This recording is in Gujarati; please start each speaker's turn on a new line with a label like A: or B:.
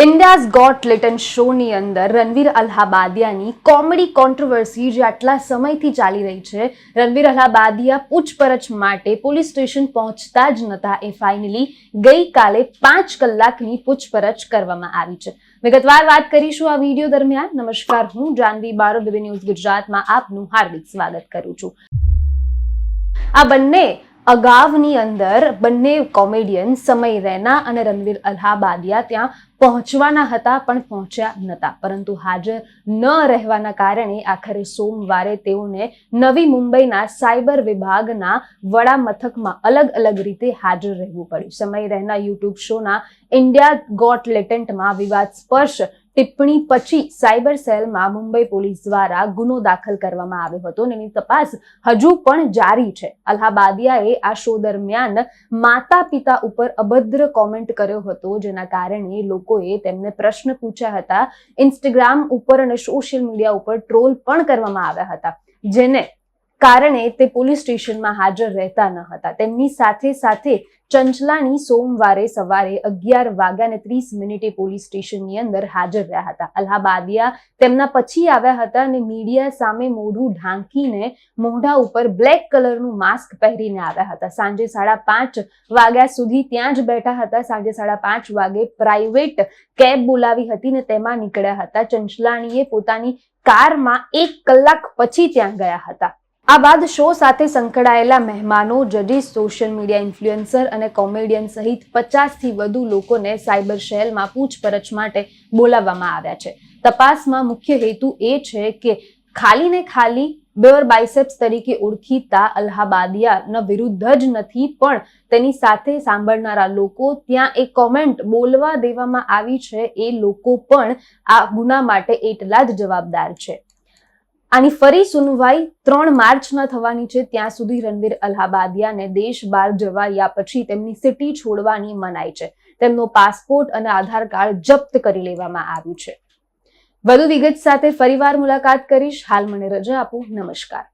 A: ઇન્ડિયાઝ ગોટ લિટન શોની અંદર રણવીર અલ્હાબાદિયાની કોમેડી કોન્ટ્રોવર્સી જે આટલા સમયથી ચાલી રહી છે, રણવીર અલ્હાબાદિયા પૂછપરછ માટે પોલીસ સ્ટેશન પહોંચતા જ નહોતા એ ફાઇનલી ગઈકાલે પાંચ કલાકની પૂછપરછ કરવામાં આવી છે. વિગતવાર વાત કરીશું આ વીડિયો દરમિયાન. નમસ્કાર, હું જાનવી બારો, બીબી ન્યૂઝ ગુજરાતમાં આપનું હાર્દિક સ્વાગત કરું છું. આ બંને અગાઉની અંદર બંને કોમેડિયન સમય રૈના અને રણવીર અલ્હાબાદિયા ત્યાં પહોંચવાના હતા, પણ પહોંચ્યા નહોતા પરંતુ હાજર ન રહેવાના કારણે આખરે સોમવારે તેઓને નવી મુંબઈના સાયબર વિભાગના વડા મથકમાં અલગ અલગ રીતે હાજર રહેવું પડ્યું. સમય રહેના યુટ્યુબ શોના ઇન્ડિયા ગોટ લેટેન્ટમાં વિવાદ સ્પર્શ ટિપ્પણી પછી સાયબર સેલમાં મુંબઈ પોલીસ દ્વારા ગુનો દાખલ કરવામાં આવ્યો હતો અને એની તપાસ હજુ પણ જારી છે. અલ્હાબાદિયાએ આ શો દરમિયાન માતા પિતા ઉપર અભદ્ર કોમેન્ટ કર્યો હતો, જેના કારણે લોકોએ તેમને પ્રશ્ન પૂછ્યા હતા. ઇન્સ્ટાગ્રામ ઉપર અને સોશિયલ મીડિયા ઉપર ટ્રોલ પણ કરવામાં આવ્યા હતા, જેને કારણે તે પોલીસ સ્ટેશનમાં હાજર રહેતા ન હતા. તેમની સાથે સાથે ચંચલાણી સોમવારે સવારે અગિયાર વાગ્યા ને ત્રીસ મિનિટે પોલીસ સ્ટેશનની અંદર હાજર રહ્યા હતા. અલ્હાબાદિયા તેમના પછી આવ્યા હતા અને મીડિયા સામે મોઢું ઢાંકીને મોઢા ઉપર બ્લેક કલરનું માસ્ક પહેરીને આવ્યા હતા. સાંજે સાડા પાંચ વાગ્યા સુધી ત્યાં જ બેઠા હતા. સાંજે સાડા પાંચ વાગે પ્રાઇવેટ કેબ બોલાવી હતી ને તેમાં નીકળ્યા હતા. ચંચલાણીએ પોતાની કારમાં એક કલાક પછી ત્યાં ગયા હતા. આ બાદ શો સાથે સંકળાયેલા મહેમાનો જજીસ સોશિયલ મીડિયા ઇન્ફ્લુએન્સર અને કોમેડિયન સહિત પચાસથી વધુ લોકોને સાયબર શેલમાં પૂછપરછ માટે બોલાવવામાં આવ્યા છે. તપાસમાં મુખ્ય હેતુ એ છે કે ખાલી ને ખાલી બેવર બાઇસેપ્સ તરીકે ઓળખીતા અલ્હાબાદિયાના વિરુદ્ધ જ નથી, પણ તેની સાથે સાંભળનારા લોકો ત્યાં એક કોમેન્ટ બોલવા દેવામાં આવી છે. એ લોકો પણ આ ગુના માટે એટલા જ જવાબદાર છે. આની ફરી સુનવાઈ ત્રણ માર્ચના થવાની છે, ત્યાં સુધી રણવીર અલ્હાબાદિયાને દેશ બહાર જવા યા પછી તેમની સિટી છોડવાની મનાઈ છે. તેમનો પાસપોર્ટ અને આધાર કાર્ડ જપ્ત કરી લેવામાં આવ્યું છે. વધુ વિગત સાથે ફરીવાર મુલાકાત કરીશ. હાલ મને રજા આપો. નમસ્કાર.